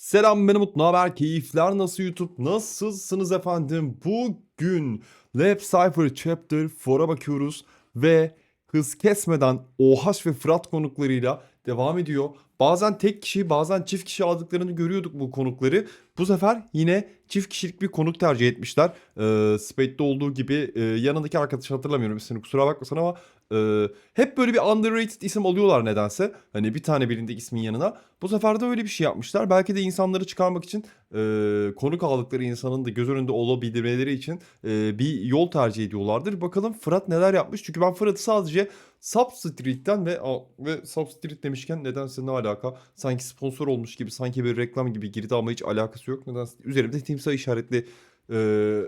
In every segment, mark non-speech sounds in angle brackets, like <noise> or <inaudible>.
Selam benim Umut. Ne haber? Keyifler nasıl YouTube? Nasılsınız efendim? Bugün Lab Cypher Chapter 4'a bakıyoruz ve hız kesmeden OH ve Fırat konuklarıyla devam ediyor. Bazen tek kişi bazen çift kişi aldıklarını görüyorduk bu konukları. Bu sefer yine çift kişilik bir konuk tercih etmişler. Ee, Spade'de olduğu gibi e, yanındaki arkadaşı hatırlamıyorum ismini kusura bakmasın ama e, hep böyle bir underrated isim oluyorlar nedense. Hani bir tane bilindik ismin yanına. Bu sefer de öyle bir şey yapmışlar. Belki de insanları çıkarmak için e, konuk aldıkları insanın da göz önünde olabilmeleri için e, bir yol tercih ediyorlardır. Bakalım Fırat neler yapmış. Çünkü ben Fırat'ı sadece Substreet'ten ve ve Substreet demişken nedense ne alaka? Sanki sponsor olmuş gibi, sanki bir reklam gibi girdi ama hiç alakası yok. Nedense üzerimde timsah işaretli e,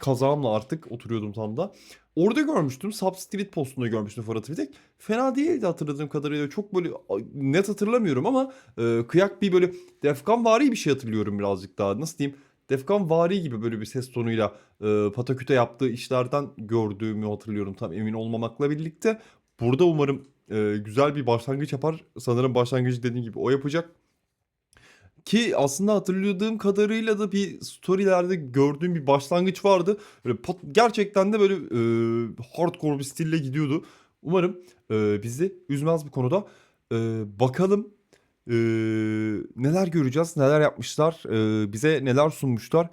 kazağımla artık oturuyordum tam da. Orada görmüştüm. Substreet postunda görmüştüm Fırat'ı bir tek. Fena değildi hatırladığım kadarıyla. Çok böyle net hatırlamıyorum ama e, kıyak bir böyle Defkan vari bir şey hatırlıyorum birazcık daha. Nasıl diyeyim? Defkan vari gibi böyle bir ses tonuyla e, pataküte yaptığı işlerden gördüğümü hatırlıyorum. Tam emin olmamakla birlikte. Burada umarım e, güzel bir başlangıç yapar. Sanırım başlangıcı dediğim gibi o yapacak. Ki aslında hatırladığım kadarıyla da bir storylerde gördüğüm bir başlangıç vardı. Böyle pat- gerçekten de böyle e, hardcore bir stille gidiyordu. Umarım e, bizi üzmez bu konuda. E, bakalım e, neler göreceğiz, neler yapmışlar, e, bize neler sunmuşlar.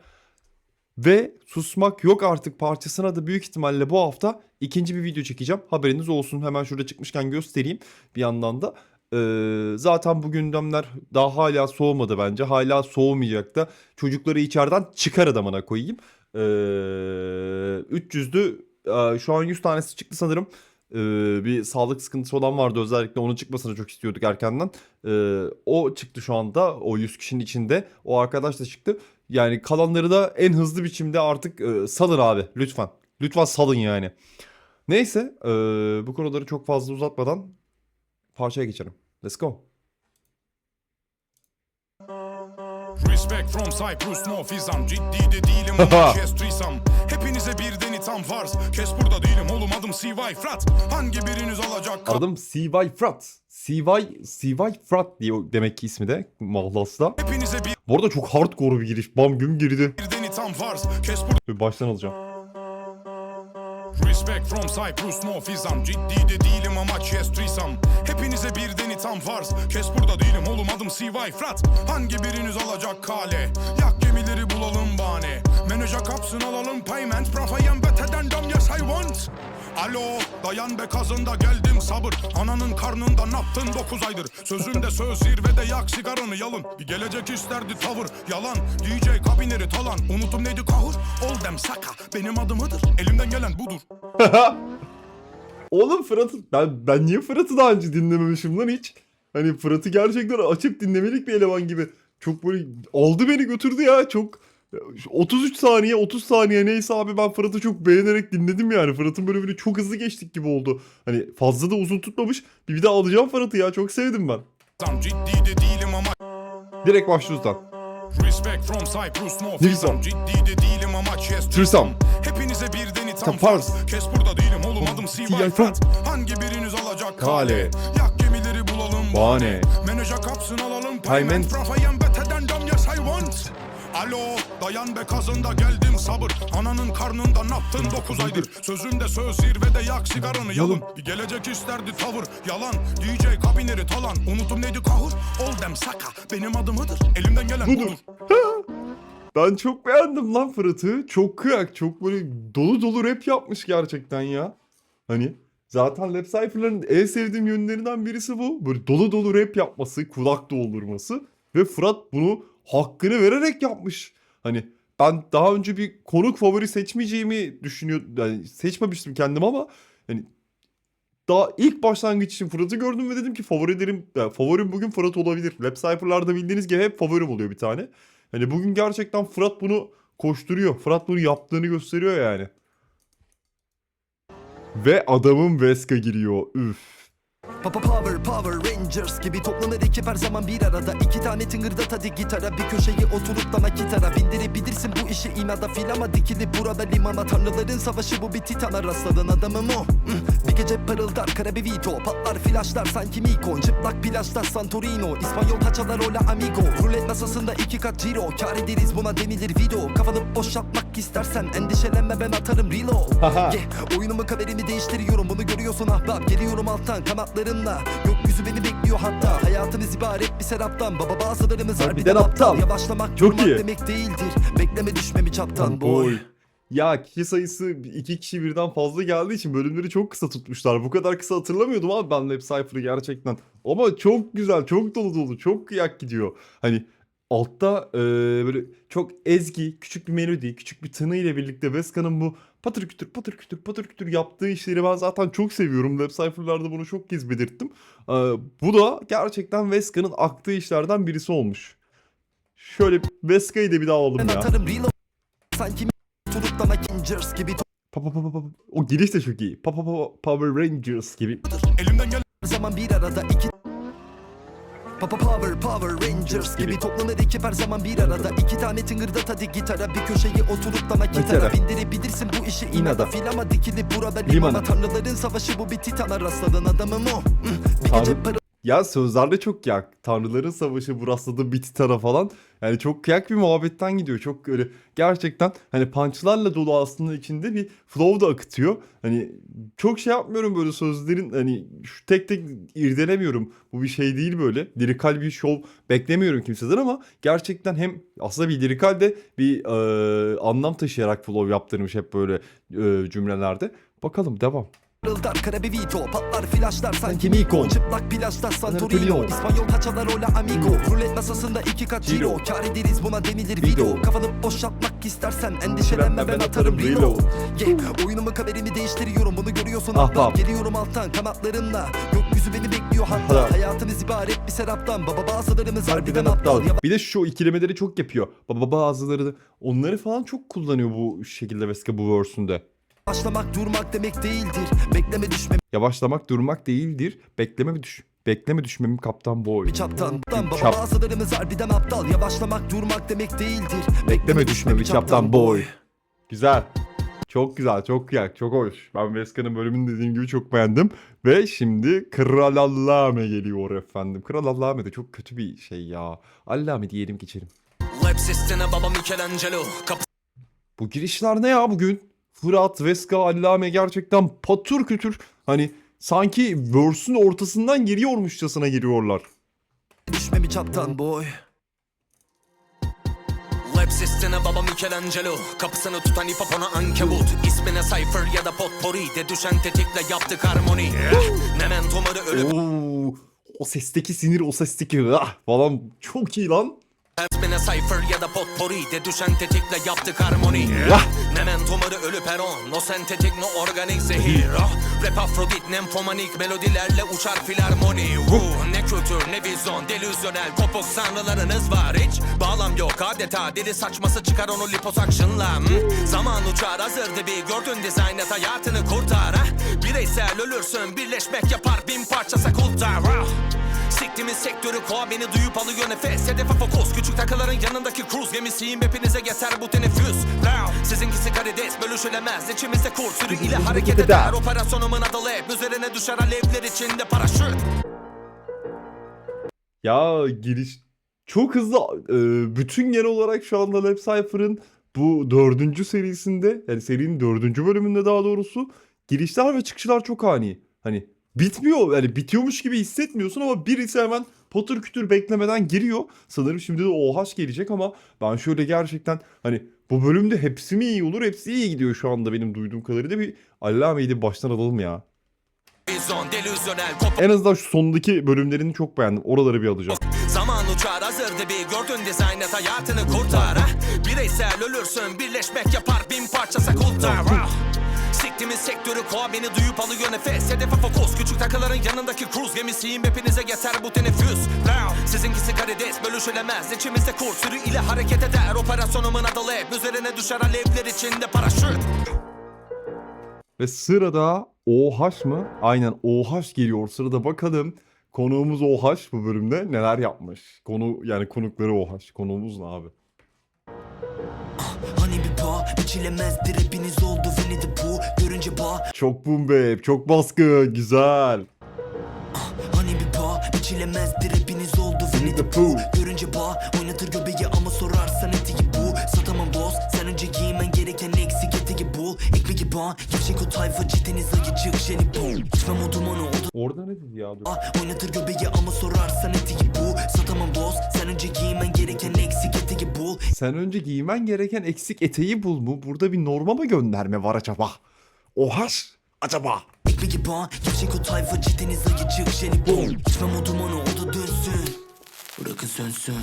Ve susmak yok artık parçasına da büyük ihtimalle bu hafta ikinci bir video çekeceğim. Haberiniz olsun. Hemen şurada çıkmışken göstereyim bir yandan da. Ee, zaten bu gündemler daha hala soğumadı bence. Hala soğumayacak da. Çocukları içeriden çıkar adamına koyayım. Ee, 300'lü e, şu an 100 tanesi çıktı sanırım. Ee, bir sağlık sıkıntısı olan vardı özellikle onun çıkmasını çok istiyorduk erkenden. Ee, o çıktı şu anda o 100 kişinin içinde. O arkadaş da çıktı. Yani kalanları da en hızlı biçimde artık e, salın abi lütfen. Lütfen salın yani. Neyse e, bu konuları çok fazla uzatmadan parçaya geçelim. Let's go. Respect from Cyprus no fizam Ciddi de değilim ama <laughs> kes Hepinize birden itham farz Kes burada değilim oğlum adım CY Frat Hangi biriniz alacak Adım CY Frat. CY, CY Frat diye demek ki ismi de Mahlas'ta. Hepinize Bu arada çok hardcore bir giriş. Bam güm girdi. birden itham farz Kes burada Bir baştan alacağım. Respect from Cyprus no fizam Ciddi de değilim ama kes Hepinize birden itham farz. Kes burada değilim oğlum adım CY Frat Hangi biriniz alacak kale? Yak gemileri bulalım bahane Menajer kapsın alalım payment. Profayem beteden dom yes I want. Alo dayan be kazında geldim sabır. Ananın karnında yaptın 9 aydır. Sözümde söz zirvede yak sigaranı yalın. Bir gelecek isterdi tavır yalan. DJ kabineri talan. Unutum neydi kahır Oldem saka benim adımıdır. Elimden gelen budur <laughs> Oğlum Fırat'ı ben ben niye Fırat'ı daha önce dinlememişim lan hiç? Hani Fırat'ı gerçekten açıp dinlemelik bir eleman gibi. Çok böyle aldı beni götürdü ya çok 33 saniye 30 saniye neyse abi ben Fırat'ı çok beğenerek dinledim yani. Fırat'ın bölümünü çok hızlı geçtik gibi oldu. Hani fazla da uzun tutmamış. Bir, bir daha alacağım Fırat'ı ya çok sevdim ben. Tam ciddi de değilim ama Direkt başlıyoruz lan. Respect from Cyprus no Ciddi de değilim ama chest Trisam. Hepinize Tam farz. Kes burada değilim oğlum adım Frat Hangi biriniz alacak Kale. Yak gemileri bulalım. Bahane. Menajer kapsın alalım. Payment. Profayem beteden dom yes I want. Alo dayan be kazında geldim sabır. Ananın karnında ne yaptın 9 aydır. Sözümde söz zirvede yak sigaranı yalın. Bir gelecek isterdi tavır yalan. DJ kabineri talan. Unutum neydi kahır Oldem saka benim adımıdır Elimden gelen Budur. Ben çok beğendim lan Fırat'ı. Çok kıyak, çok böyle dolu dolu rap yapmış gerçekten ya. Hani zaten Lab Cypher'ların en sevdiğim yönlerinden birisi bu. Böyle dolu dolu rap yapması, kulak doldurması. Ve Fırat bunu hakkını vererek yapmış. Hani ben daha önce bir konuk favori seçmeyeceğimi düşünüyordum. Yani seçmemiştim kendim ama hani daha ilk başlangıç için Fırat'ı gördüm ve dedim ki favorilerim, yani favorim bugün Fırat olabilir. Lab Cypher'larda bildiğiniz gibi hep favorim oluyor bir tane. Hani bugün gerçekten Fırat bunu koşturuyor. Fırat bunu yaptığını gösteriyor yani. Ve adamın Veska giriyor. Üf. Papa Power Power Rangers gibi toplanır ekip her zaman bir arada. İki tane tıngırdat hadi gitara bir köşeye oturup da nakitara Bindirebilirsin bu işi inada filama dikili burada limana. Tanrıların savaşı bu bir titana rastladın adamım o Hmm, Bir gece parıldar kara bir Vito. Patlar flaşlar sanki Mikon Çıplak plajda Santorino. İspanyol paçalar ola amigo. Rulet masasında iki kat ciro Kar ederiz buna denilir video. Kafanı boşaltmak istersen endişelenme ben atarım reload. Yeah, Oyunumu kaderimi değiştiriyorum. Bunu görüyorsun ahbap. Geliyorum alttan kanatlarımla Gökyüzü beni bekliyor hatta Hayatımız ibaret bir seraptan Baba bazılarımız Harbiden aptal. aptal Yavaşlamak Çok durmak iyi. demek değildir Bekleme düşmemi çaptan boy Ya kişi sayısı iki kişi birden fazla geldiği için bölümleri çok kısa tutmuşlar. Bu kadar kısa hatırlamıyordum abi ben Lab Cypher'ı gerçekten. Ama çok güzel, çok dolu dolu, çok kıyak gidiyor. Hani altta e, böyle çok ezgi, küçük bir melodi, küçük bir tını ile birlikte Veska'nın bu patır kütür patır kütür patır kütür yaptığı işleri ben zaten çok seviyorum. Lab Cypher'larda bunu çok kez belirttim. E, bu da gerçekten Veska'nın aktığı işlerden birisi olmuş. Şöyle Veska'yı da bir daha alalım ya. Sanki Rangers gibi Pa, pa, pa, pa. O giriş de çok iyi. Pa, pa, pa, Power Rangers gibi. Elimden gel zaman bir arada iki Papa Power Power Rangers gibi toplanır ekip her zaman bir arada. İki tane tıngırdat hadi gitara bir köşeye oturup da Gitara. nakitara Bindirebilirsin bu işi İnada. Filama dikili burada Limana. Tanrıların savaşı bu bir titana rastladın adamım o. Bir gece parı Ya sözlerde çok kıyak. Tanrıların savaşı bu rastladığı bir titana falan. Yani çok kıyak bir muhabbetten gidiyor. Çok öyle gerçekten hani punchlarla dolu aslında içinde bir flow da akıtıyor. Hani çok şey yapmıyorum böyle sözlerin hani şu tek tek irdelemiyorum. Bu bir şey değil böyle. Lirikal bir şov beklemiyorum kimseden ama gerçekten hem aslında bir lirikal de bir e, anlam taşıyarak flow yaptırmış hep böyle e, cümlelerde. Bakalım devam. Parıldar kara bir Vito Patlar flaşlar sanki Nikon. Çıplak plajda Santorino. İspanyol paçalar ola amigo Rulet masasında iki kat Ciro. Kar ederiz buna denilir Video. Kafanı boşaltmak istersen endişelenme ben atarım reload Yeah, oyunumu kaderimi değiştiriyorum bunu görüyorsun Ahbap. ahbap Geliyorum alttan kanatlarımla Gökyüzü beni bekliyor hatta. Hayatımız ibaret bir seraptan Baba bazılarımız Harbiden aptal. Bir de şu ikilemeleri çok yapıyor. Baba bazıları onları falan çok kullanıyor bu şekilde Veska bu verse'ünde. Başlamak durmak demek değildir Bekleme düşmemi Yavaşlamak durmak değildir. Bekleme düş bekleme düşmemim kaptan boy. çaptan Baba Çap. bazılarımız harbiden aptal Yavaşlamak durmak demek değildir Bekleme düşmemi çaptan boy. Güzel. Çok güzel, çok kıyak, çok hoş. Ben Veska'nın bölümünü dediğim gibi çok beğendim. Ve şimdi Kral Allame geliyor efendim. Kral Allame de çok kötü bir şey ya. Allame diyelim geçelim. Bu girişler ne ya bugün? Fırat, Veska, Allame gerçekten patır kütür. Hani sanki verse'ün ortasından giriyormuşçasına giriyorlar. Düşmemi çaptan boy Web sitesine baba Michelangelo Kapısını tutan ip ona ankebut İsmine Cypher ya da Potpourri De düşen tetikle yaptık harmoni Mementoları ölüp Oo, o sesteki sinir, o sesteki ah falan çok iyi lan. İsmine Cypher ya da Potpourri De düşen tetikle yaptık harmoni. Mementoları ölü peron. No sentetik no organik zehir. Ah, Rap afrodit nemfomanik melodilerle uçar filarmoni. Woo, Ne kültür ne vizyon delüzyonel. Kopuk sanrılarınız var hiç Bağlam yok. Adeta deli saçması çıkar onu liposakşınla hmm? Zaman uçar hazırdı bir gördün dizayn et hayatını kurtar. Ah? Bireysel ölürsün birleşmek yapar. Bin parçası kultar ah? Siktimin sektörü koa beni duyup alıyor nefes. Hedefe fokus küçük takıların yanındaki cruise gemisiyim. Hepinize yeter bu teneffüs. Now, Sizinkisi karides bölüşülemez İçimizde kurt sürü ile hareket eder. Operasyonumun adı hep üzerine düşer alevler içinde paraşüt. Ya giriş çok hızlı. E, bütün genel olarak şu anda Lab Cypher'ın bu dördüncü serisinde yani serinin dördüncü bölümünde daha doğrusu girişler ve çıkışlar çok ani. Hani bitmiyor yani bitiyormuş gibi hissetmiyorsun ama birisi hemen patır kütür beklemeden giriyor. Sanırım şimdi de OH gelecek ama ben şöyle gerçekten hani bu bölümde hepsi mi iyi olur hepsi iyi gidiyor şu anda benim duyduğum kadarıyla bir Allame'yi baştan alalım ya. En azından şu sondaki bölümlerini çok beğendim. Oraları bir alacağım. Zaman uçar hazırdı bir gördün dizayn et hayatını kurtar ah? Bireysel ölürsün birleşmek yapar bin parçası kultar ah? Siktimin sektörü koa beni duyup alıyor nefes Hedefe fokus küçük takıların yanındaki cruise gemisiyim Hepinize yeter bu teneffüs Now, Sizinkisi karides bölüşülemez İçimizde kurt sürü ile hareket eder Operasyonumun adı hep üzerine düşer alevler içinde paraşüt Ve sırada OH mı? Aynen OH geliyor. Sırada bakalım konuğumuz OH bu bölümde neler yapmış. Konu yani konukları OH. Konuğumuz ne abi? Hani bir bağ biçilemezdir hepiniz oldu Winnie the Çok boom babe, çok baskı, güzel. Hani bir bağ biçilemezdir hepiniz oldu Winnie the Pooh Görünce bağ oynatır göbeği ama sorarsan etiği bu Satamam boz sen önce giymen gereken eksik etiği bul Ekmeği bağ gevşek o tayfa cideniz ayıcık jeli bul İçmem o dumanı o Orada ne dedi ya? Dur. da Oynatır göbeği ama sorarsan etiği bu Satamam boz sen önce giymen gereken eksik etiği bul Sen önce giymen gereken eksik eteği bul mu? Burada bir norma mı gönderme var acaba? OH acaba? Gevşek o tayfa cideniz ayıcık jeli bul İçmem o dumanı o da dönsün Bırakın sönsün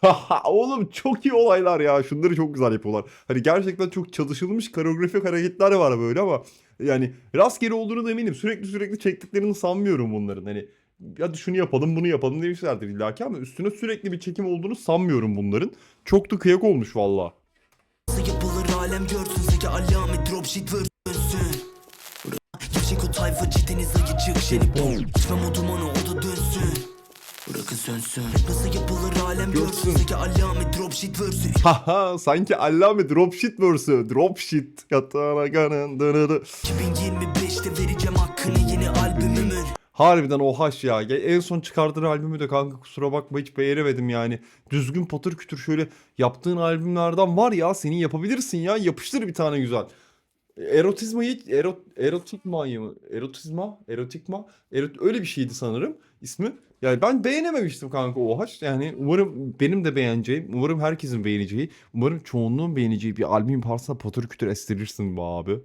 Haha, <laughs> Oğlum çok iyi olaylar ya. Şunları çok güzel yapıyorlar. Hani gerçekten çok çalışılmış koreografik hareketler var böyle ama yani rastgele olduğunu da eminim. Sürekli sürekli çektiklerini sanmıyorum bunların. Hani ya şunu yapalım bunu yapalım demişlerdir illaki ama üstüne sürekli bir çekim olduğunu sanmıyorum bunların. Çok da kıyak olmuş valla. Yapılır alem görsün alamet dropship dönsün Gevşek o tayfa cideniz ayıcık jeli bul İçmem o dumanı o da dönsün Bırakın sönsün Nasıl yapılır alem görsün Zeki alamet dropship versin Haha sanki allame dropshit versi. Dropshit. Yatağına kanın dınırı. 2025'te vereceğim hakkını yeni albümümün Harbiden OH ya. Ya En son çıkardığın albümü de kanka kusura bakma hiç beğenemedim yani. Düzgün patır kütür şöyle yaptığın albümlerden var ya senin yapabilirsin ya. Yapıştır bir tane güzel. Erotizmayı erot, erotikmayı mı? Erotizma? Erotikma? Erot, öyle bir şeydi sanırım ismi. Yani ben beğenememiştim kanka OH. Yani umarım benim de beğeneceğim. Umarım herkesin beğeneceği. Umarım çoğunluğun beğeneceği bir albüm yaparsa patır kütür estirirsin be abi.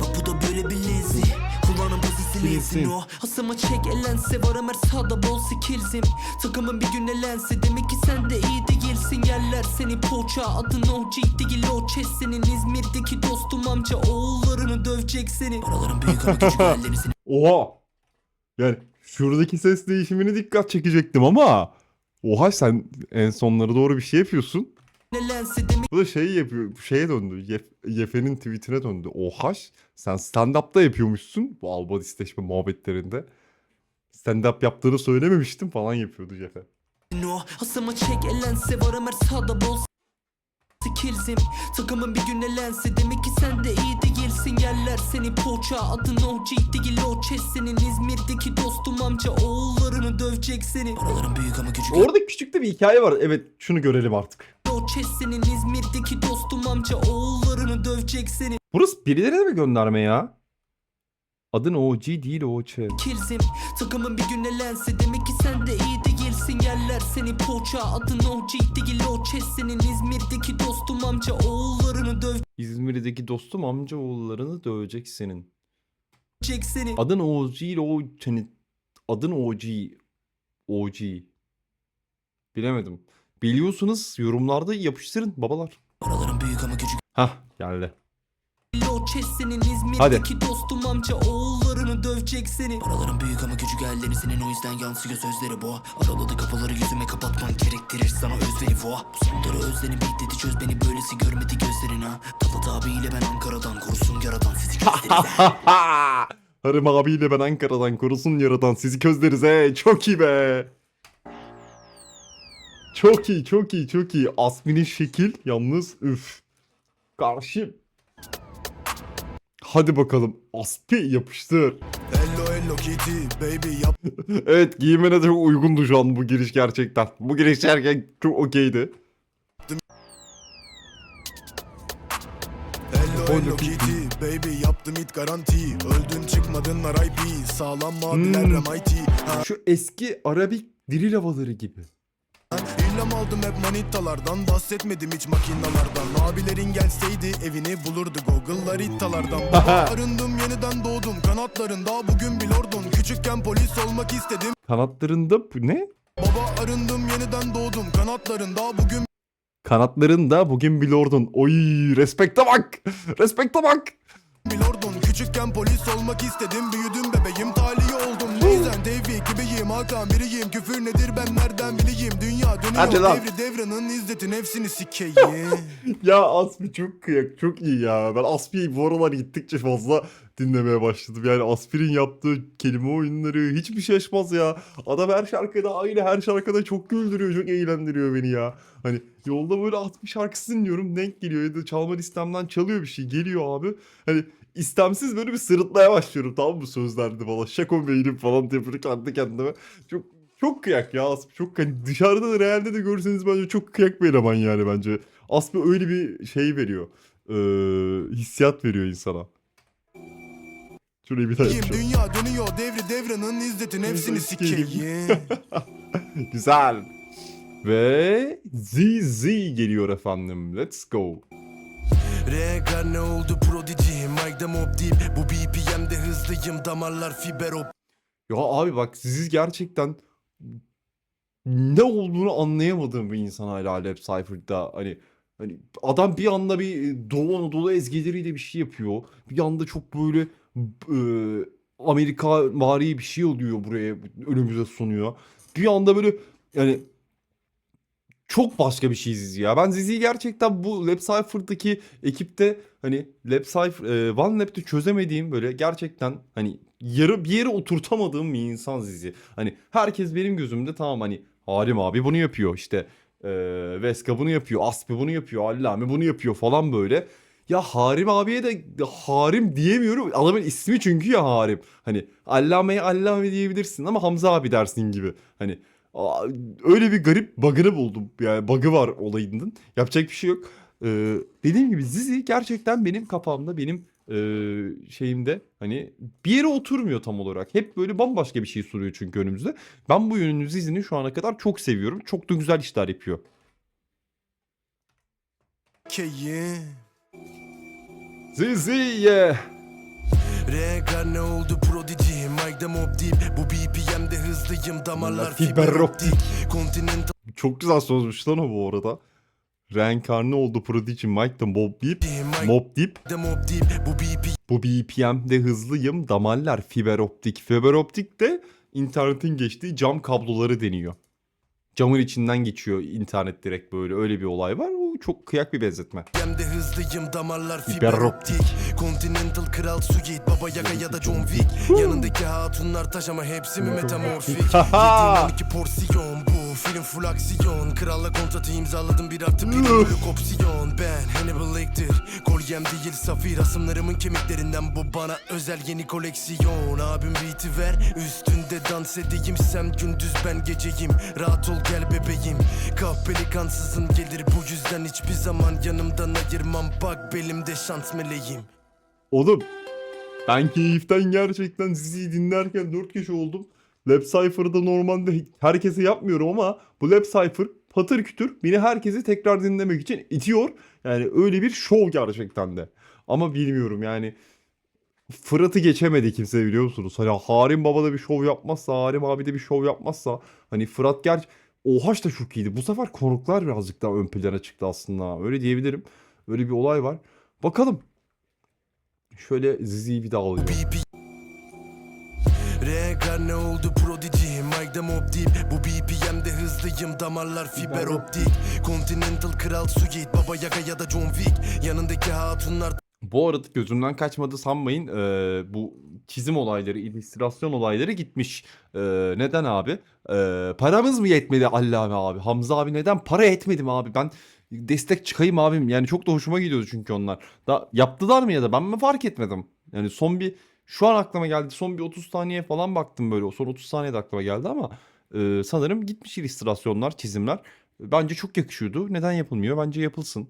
Bak bu da böyle bir lenzi Kulağının silinsin Silinsin. o Hasıma çek elense var Ömer sağda bol skillsim Takımın bir gün elense Demek ki sen de iyi değilsin Yerler seni poğaça Adın OG değil o chess Senin İzmir'deki dostum amca Oğullarını dövecek seni Paraların büyük ama küçük hayallerini seni <laughs> Oha. Yani şuradaki ses değişimine dikkat çekecektim ama Oha sen en sonlara doğru bir şey yapıyorsun. Demek Bu da şey yapıyor. Şeye döndü. Yef- Yefe'nin tweetine döndü. Oha sen stand-up'ta yapıyormuşsun bu albadisteşme muhabbetlerinde. Stand-up yaptığını söylememiştim falan yapıyordu Yefe. O Hasıma çek elense var Ömer sağda bol skillsim Takımın bir gün elense Demek ki sen de iyi değilsin Yerler seni poğaça. Adın OG değil o Senin. İzmir'deki dostum amca Oğullarını dövecek seni Paraların büyük ama küçük. Orada küçük de bir hikaye var. Evet şunu görelim artık. O senin. İzmir'deki dostum amca Oğullarını dövecek seni Burası birilerine mi gönderme ya? Adın OG değil OÇ. Kilsim Takımın bir gün elense Demek ki sen de iyi değilsin Yerler seni poğaça Adın OG değil o chess Senin İzmir'deki dostum amca Oğullarını dövecek İzmir'deki dostum amca oğullarını dövecek senin. seni Adın OG ile o hani adın OG OG bilemedim. Biliyorsunuz yorumlarda yapıştırın babalar. Paraların büyük ama küçük Hah geldi. Senin İzmir'deki dostum amca Oğullarını dövecek seni Paraların büyük ama küçük hayallerin senin O yüzden yansıyor sözleri bu Araladı kafaları yüzüme kapatman gerektirir sana özveri bu Bu sonları özleni bekledi çöz beni böylesi görmedi gözlerin ha Talat abiyle ben Ankara'dan korusun yaradan sizi gösteririz ha. <laughs> Harım abiyle ben Ankara'dan korusun yaradan sizi közleriz he. Çok iyi be. Çok iyi çok iyi çok iyi. Asmin'in şekil yalnız üf. Karşı. Hadi bakalım Aspi yapıştır. Hello hello kitty baby yap <laughs> evet giyimine de çok uygundu şu an bu giriş gerçekten. Bu giriş gerçekten çok okeydi. Hello kitty. baby yaptım it garanti Öldün çıkmadın RIP Sağlam maviler Hmm. MIT ha, Şu eski Arabik diri lavaları gibi. İlham aldım hep manitalardan Bahsetmedim hiç makinalardan Abilerin gelseydi evini bulurdu Google'lar ittalardan Baba arındım yeniden doğdum Kanatlarında bugün bir lordum Küçükken polis olmak istedim Kanatlarında ne? Baba arındım yeniden doğdum Kanatlarında bugün Kanatlarında bugün bir lordun. Oy respekte bak. Respekte bak. bir lordum Küçükken polis olmak istedim Büyüdüm bebeğim talihi oldum Bizden Tevfik gibiyim Hakan biriyim Küfür nedir ben nereden bileyim Dünya Hadi dönüyor lan. devri devranın izzetin hepsini sikeyim <laughs> Ya Aspi çok kıyak, çok iyi ya. Ben Aspi'yi bu aralar gittikçe fazla dinlemeye başladım. Yani Aspi'nin yaptığı kelime oyunları hiçbir şey şaşmaz ya. Adam her şarkıda aynı her şarkıda çok güldürüyor, çok eğlendiriyor beni ya. Hani yolda böyle 60 şarkısı dinliyorum, denk geliyor ya da çalma listemden çalıyor bir şey, geliyor abi. Hani istemsiz böyle bir sırıtmaya başlıyorum tamam mı sözlerde falan. Şako beynim falan diye böyle kendi kendime. Çok çok kıyak ya Aspi. Çok hani dışarıda da realde de görseniz bence çok kıyak bir eleman yani bence. Aspi öyle bir şey veriyor. Ee, hissiyat veriyor insana. Şurayı bir daha yapacağım. Dünya dönüyor devri devranın izzetin hepsini sikeyim <laughs> Güzel. Ve ZZ geliyor efendim. Let's go. Reenkarne oldu prodigy Mike'da mob deep Bu BPM'de hızlıyım damarlar fiber op Ya abi bak siz gerçekten ne olduğunu anlayamadığım bir insan hala Lab Cypher'da. Hani hani adam bir anda bir Doğu Anadolu ezgileriyle bir şey yapıyor. Bir anda çok böyle e, Amerika vari bir şey oluyor buraya önümüze sunuyor. Bir anda böyle yani çok başka bir şey Zizi ya. Ben Zizi'yi gerçekten bu Lab Cypher'daki ekipte hani Lab Cypher, e, One Lab'de çözemediğim böyle gerçekten hani yarı bir yere oturtamadığım bir insan Zizi. Hani herkes benim gözümde tamam hani Harim abi bunu yapıyor işte e, Veska bunu yapıyor, Aspi bunu yapıyor, Allame bunu yapıyor falan böyle. Ya Harim abiye de Harim diyemiyorum. Adamın ismi çünkü ya Harim. Hani Allame'ye Allame diyebilirsin ama Hamza abi dersin gibi. Hani öyle bir garip bug'ını buldum. Yani bug'ı var olayının. Yapacak bir şey yok. Ee, dediğim gibi Zizi gerçekten benim kafamda, benim e, şeyimde hani bir yere oturmuyor tam olarak. Hep böyle bambaşka bir şey soruyor çünkü önümüzde. Ben bu yönünü Zizi'nin şu ana kadar çok seviyorum. Çok da güzel işler yapıyor. sikeyim Zizi yeah. Reenkarne oldu prodigy Mike'da mob deep Bu BPM'de hızlıyım damarlar Fiber optik. Continental Çok güzel sözmüş lan o bu arada. Reenkarne oldu Prodigy Mike'da Mob Deep. Mob Deep. de mob deep Bu BP Bu BPM'de hızlıyım. Damarlar fiber optik. Fiber optik de internetin geçtiği cam kabloları deniyor. Camın içinden geçiyor internet direkt böyle öyle bir olay var. Çok kıyak bir benzetme. Hem de hızlıyım damarlar Fiber optik. Continental kral Sugit Baba Yaga ya da John Wick. Yanındaki hatunlar taş ama hepsi mi metamorfik? Yediğim 12 porsiyon film full aksiyon. Kralla kontratı imzaladım bir artı bir bölük opsiyon Ben Hannibal Lecter Kolyem değil safir. Asımlarımın kemiklerinden bu bana özel yeni koleksiyon. Abim beat'i ver üstünde dans edeyim. Sen gündüz ben geceyim Rahat ol gel bebeğim. Kahpeli kansızın gelir bu yüzden hiçbir zaman yanımdan ayırmam. Bak belimde şans meleğim. Oğlum ben keyiften gerçekten Zizi'yi dinlerken 4 kişi oldum. Lab Cypher'da normalde herkese yapmıyorum ama bu Lab Cypher patır kütür beni herkesi tekrar dinlemek için itiyor. Yani öyle bir şov gerçekten de. Ama bilmiyorum yani Fırat'ı geçemedi kimse biliyor musunuz? Hani Harim Baba da bir şov yapmazsa, Harim abi de bir şov yapmazsa hani Fırat ger Ohaş da çok iyiydi. Bu sefer konuklar birazcık daha ön plana çıktı aslında. Öyle diyebilirim. Öyle bir olay var. Bakalım. Şöyle Zizi'yi bir daha alayım. BP Reenkarne oldu prodigy Mike'da mob deep Bu BPM'de hızlıyım damarlar fiber optik Continental kral Sugit Baba Yaga ya da John Wick Yanındaki hatunlar Bu arada gözümden kaçmadı sanmayın. Ee, bu çizim olayları, illüstrasyon olayları gitmiş. Ee, neden abi? Ee, paramız mı yetmedi Allame abi? Hamza abi neden? Para yetmedi mi abi? Ben destek çıkayım abim. Yani çok da hoşuma gidiyordu çünkü onlar. Da yaptılar mı ya da ben mi fark etmedim? Yani son bir şu an aklıma geldi. Son bir 30 saniye falan baktım böyle. O son 30 saniyede aklıma geldi ama e, sanırım gitmiş illüstrasyonlar, çizimler. Bence çok yakışıyordu. Neden yapılmıyor? Bence yapılsın.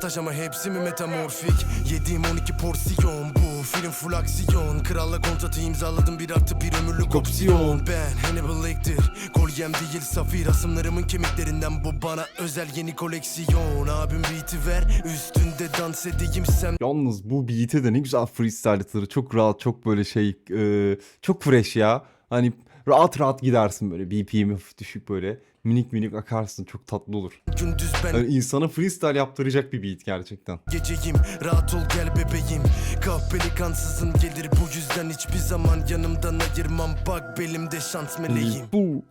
Taş ama hepsi mi metamorfik Yediğim 12 porsiyon bu film full aksiyon Kralla kontratı imzaladım bir artı bir ömürlük opsiyon Ben Hannibal Lecter Kolyem değil safir. Asımlarımın kemiklerinden bu bana özel yeni koleksiyon. Abim beat'i ver üstünde dans edeyim sen. Yalnız bu beat'e de ne güzel freestyle'ları çok rahat çok böyle şey e, çok fresh ya. Hani rahat rahat gidersin böyle BPM'i hafif düşük böyle minik minik akarsın çok tatlı olur. Gündüz ben Yani insana freestyle yaptıracak bir beat gerçekten. geceyim Rahat ol gel bebeğim Kahpeli kansızın gelir bu yüzden hiçbir zaman yanımdan ayırmam Bak belimde şans meleğim Bu.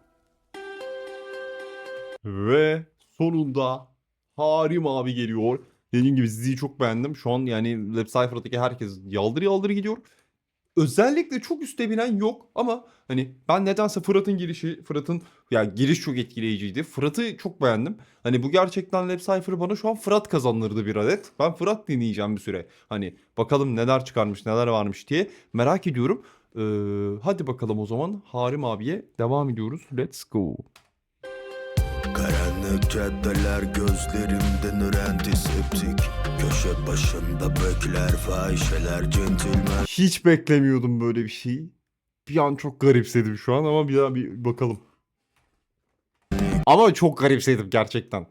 Ve sonunda Harim abi geliyor. Dediğim gibi diziyi çok beğendim. Şu an yani Web Cypher'daki herkes yaldır yaldır gidiyor. Özellikle çok üste binen yok ama hani ben nedense Fırat'ın girişi, Fırat'ın yani giriş çok etkileyiciydi. Fırat'ı çok beğendim. Hani bu gerçekten Web Cypher bana şu an Fırat kazandırdı bir adet. Ben Fırat dinleyeceğim bir süre. Hani bakalım neler çıkarmış, neler varmış diye merak ediyorum. Ee, hadi bakalım o zaman Harim abiye devam ediyoruz. Let's go. Caddeler gözlerimden antiseptik Köşe başında bekler fahişeler centilmen Hiç beklemiyordum böyle bir şeyi. Bir an çok garipsedim şu an ama bir daha bir bakalım. Ama çok garipsedim gerçekten.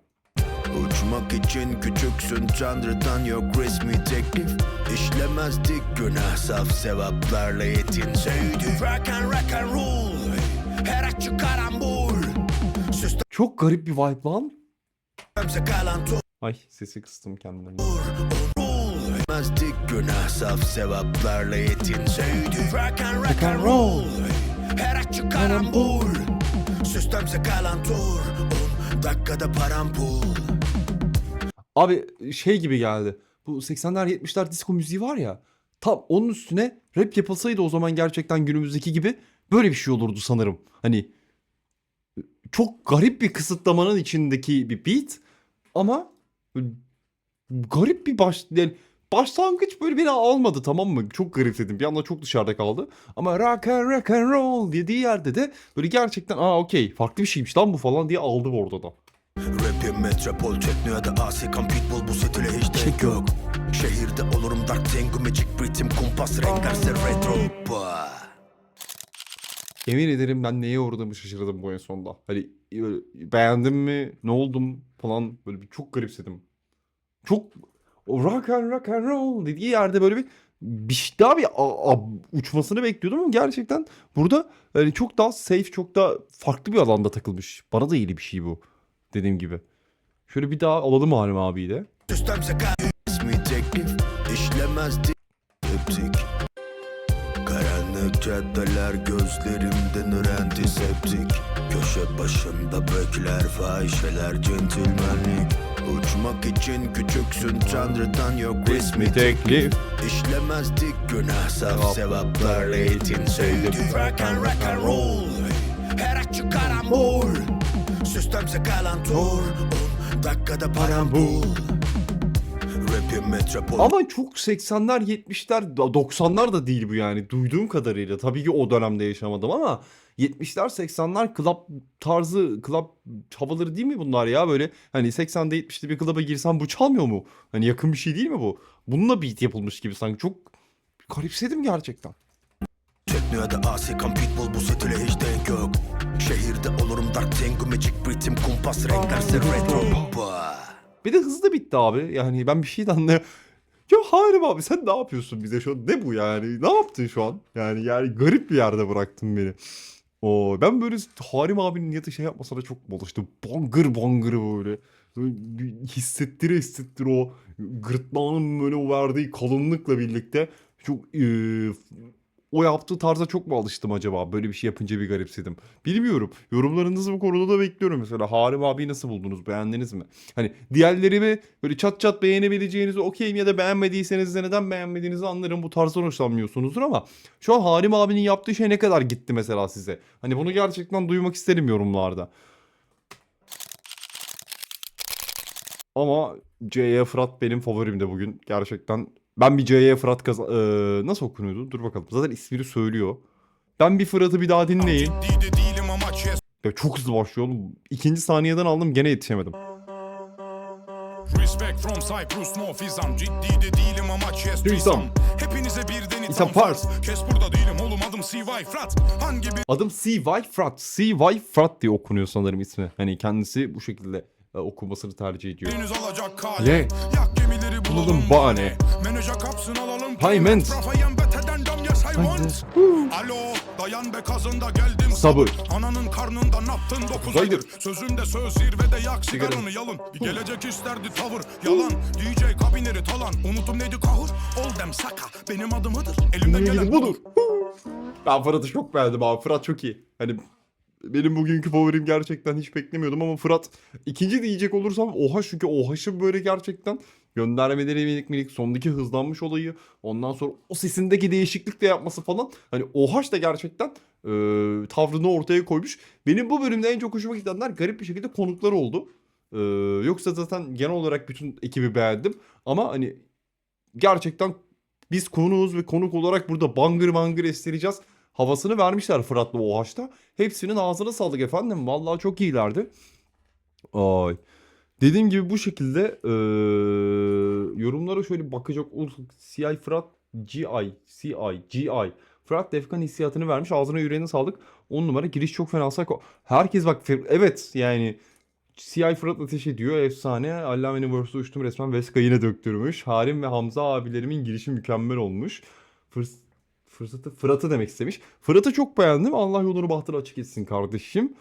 Uçmak için küçüksün tanrıdan yok resmi teklif İşlemezdik günah saf sevaplarla yetinseydik Rock and rock and roll Her açık karambol Çok garip bir vibe lan. Ay sesi kıstım kendimden. Mezdik günah saf sevaplarla yetinseydik Rock and rock and roll Her açık karambol Sistemse kalan tur 10 dakikada param pul Abi şey gibi geldi. Bu 80'ler 70'ler disco müziği var ya. Tam onun üstüne rap yapılsaydı o zaman gerçekten günümüzdeki gibi böyle bir şey olurdu sanırım. Hani çok garip bir kısıtlamanın içindeki bir beat ama garip bir baş yani başlangıç böyle beni almadı tamam mı? Çok garipsedim. Bir anda çok dışarıda kaldı. Ama rock and rock and roll dediği yerde de böyle gerçekten aa okey farklı bir şeymiş lan bu falan diye aldı orada da. Rapim metropol teknoya da Asikan pitbull bu stile hiç denk yok Şehirde olurum dark tango magic ritim kumpas rengarse retro Bah. Emin ederim ben neye uğradığımı şaşırdım bu en sonda. Hani beğendim mi, ne oldum falan böyle bir çok garipsedim. Çok rock and rock and roll dediği yerde böyle bir bir daha bir a- a- uçmasını bekliyordum ama gerçekten burada hani çok daha safe, çok daha farklı bir alanda takılmış. Bana da iyi bir şey bu dediğim gibi. Şöyle bir daha alalım Halim abiyi de. Caddeler gözlerimden antiseptik. Köşe başında bekler fahişeler centilmenlik. Uçmak için küçüksün tanrıdan yok resmi teklif. İşlemezdik günah saf sevaplarla yetinseydik Rock and rock and roll. Her açık karambol. Sistemse kalan tur. 10 dakikada param bul metropol Ama çok 80'ler 70'ler 90'lar da değil bu yani duyduğum kadarıyla. Tabii ki o dönemde yaşamadım ama 70'ler 80'ler club tarzı club havaları değil mi bunlar ya böyle hani 80'de 70'de bir club'a girsen bu çalmıyor mu? Hani yakın bir şey değil mi bu? Bununla beat yapılmış gibi sanki çok garipsedim gerçekten. Teknoya da Asikan pitbull bu stile hiç denk yok Şehirde olurum dark tango magic ritim kumpas rengarse retro. Bir de hızlı bitti abi. Yani ben bir şey de anlayamıyorum. Ya Harim abi sen ne yapıyorsun bize şu an? Ne bu yani? Ne yaptın şu an? Yani yani garip bir yerde bıraktın beni. O ben böyle Harim abinin niyeti şey yapmasına çok moluştu. Bangır bangır böyle. Böyle hissettire hissettire o gırtlağının böyle verdiği kalınlıkla birlikte çok eee, o yaptığı tarza çok mu alıştım acaba? Böyle bir şey yapınca bir garipsedim. Bilmiyorum. Yorumlarınızı bu konuda da bekliyorum mesela. Harim abi nasıl buldunuz? Beğendiniz mi? Hani diğerlerimi böyle çat çat beğenebileceğinizi okeyim ya da beğenmediyseniz de neden beğenmediğinizi anlarım. Bu tarzdan hoşlanmıyorsunuzdur ama şu an Harim abinin yaptığı şey ne kadar gitti mesela size? Hani bunu gerçekten duymak isterim yorumlarda. Ama C.Y. Fırat benim favorimde bugün. Gerçekten ben bir C.Y. Fırat kaz... Ee, nasıl okunuyordu? Dur bakalım. Zaten ismini söylüyor. Ben bir Fırat'ı bir daha dinleyin. Ya çok hızlı başlıyor oğlum. İkinci saniyeden aldım gene yetişemedim. Respect from Cyprus no fizam Ciddi de değilim ama chest Threesome. Hepinize birden farce. farz Kes burada değilim oğlum adım CY Frat Hangi Adım C.Y. Frat. C.Y. Frat diye okunuyor sanırım ismi. Hani kendisi bu şekilde okunmasını tercih ediyor. Biriniz alacak kale Le. Yak gemileri Bulalım bahane. Menaje kapsın alalım Payment. Alo dayan be kazında geldim. Sabır. Ananın karnında ne yaptın? Dokuz aydır. Sözünde söz zirvede yak sigaranı yalın. Gelecek isterdi tavır yalan. DJ kabineri talan. Unutum neydi kahır? Ol dem saka. Benim adımıdır Elimden gelen budur. Ben Fırat'ı çok beğendim abi. Fırat çok iyi. Hani benim bugünkü favorim gerçekten hiç beklemiyordum ama Fırat ikinci diyecek olursam oha çünkü ohaşın böyle gerçekten göndermeleri minik minik sondaki hızlanmış olayı ondan sonra o sesindeki değişiklik de yapması falan hani ohaş da gerçekten e, tavrını ortaya koymuş. Benim bu bölümde en çok hoşuma gidenler garip bir şekilde konuklar oldu. E, yoksa zaten genel olarak bütün ekibi beğendim ama hani gerçekten biz konuğuz ve konuk olarak burada bangır bangır estireceğiz. Havasını vermişler Fırat'la OHAŞ'ta. Hepsinin ağzına sağlık efendim. Vallahi çok iyilerdi. Ay. Dediğim gibi bu şekilde eee, yorumlara şöyle bakacak olursak CI Fırat GI, CI, GI. Fırat Defkan hissiyatını vermiş. Ağzına yüreğine sağlık. 10 numara giriş çok fena. Sako. Herkes bak evet yani CI Fırat ateş ediyor. Efsane. Allame'nin verse'ü uçtum resmen. Veska yine döktürmüş. Harim ve Hamza abilerimin girişi mükemmel olmuş. Fırs fırsatı Fırat'ı demek istemiş. Fırat'ı çok beğendim. Allah yolunu bahtını açık etsin kardeşim.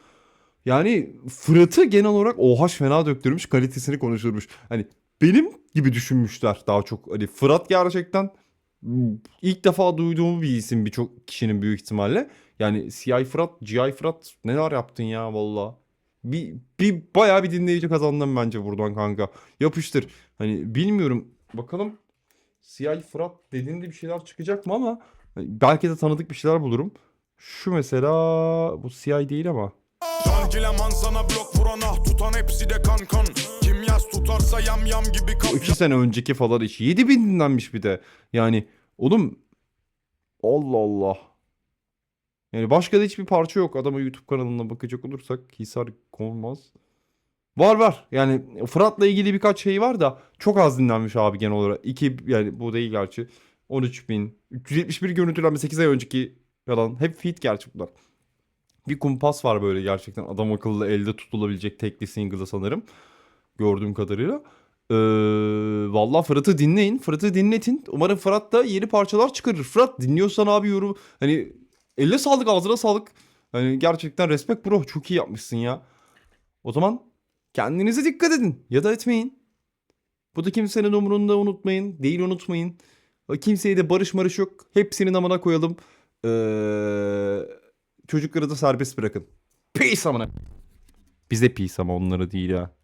Yani Fırat'ı genel olarak OH fena döktürmüş. Kalitesini konuşturmuş. Hani benim gibi düşünmüşler daha çok. Hani Fırat gerçekten mm, ilk defa duyduğum bir isim birçok kişinin büyük ihtimalle. Yani CI Fırat, GI Fırat neler yaptın ya valla. Bir, bir bayağı bir dinleyici kazandım bence buradan kanka. Yapıştır. Hani bilmiyorum. Bakalım CI Fırat dediğinde bir şeyler çıkacak mı ama belki de tanıdık bir şeyler bulurum. Şu mesela bu CI değil ama. Cankileman sana blok vurana Tutan hepsi de kan kan Kim yaz tutarsa yam yam gibi kap Bu iki sene önceki falan iş. 7000 dinlenmiş bir de. Yani oğlum Allah Allah. Yani başka da hiçbir parça yok. Adama YouTube kanalına bakacak olursak Hisar Konmaz. Var var. Yani Fırat'la ilgili birkaç şey var da çok az dinlenmiş abi genel olarak. İki yani bu değil gerçi. 13 bin. 371 görüntülenme 8 ay önceki yalan. Hep feed gerçi bunlar. Bir kumpas var böyle gerçekten adam akıllı elde tutulabilecek tekli single'da sanırım. Gördüğüm kadarıyla. Ee, vallahi Fırat'ı dinleyin. Fırat'ı dinletin. Umarım Fırat da yeni parçalar çıkarır. Fırat dinliyorsan abi yorum. Hani elle sağlık ağzına sağlık. Hani gerçekten respect bro. Çok iyi yapmışsın ya. O zaman kendinize dikkat edin. Ya da etmeyin. Bu da kimsenin umurunda unutmayın. Değil unutmayın. Kimseye de barış marış yok. Hepsinin amına koyalım. Ee, çocukları da serbest bırakın. Peace amına. Bize peace ama onlara değil ha.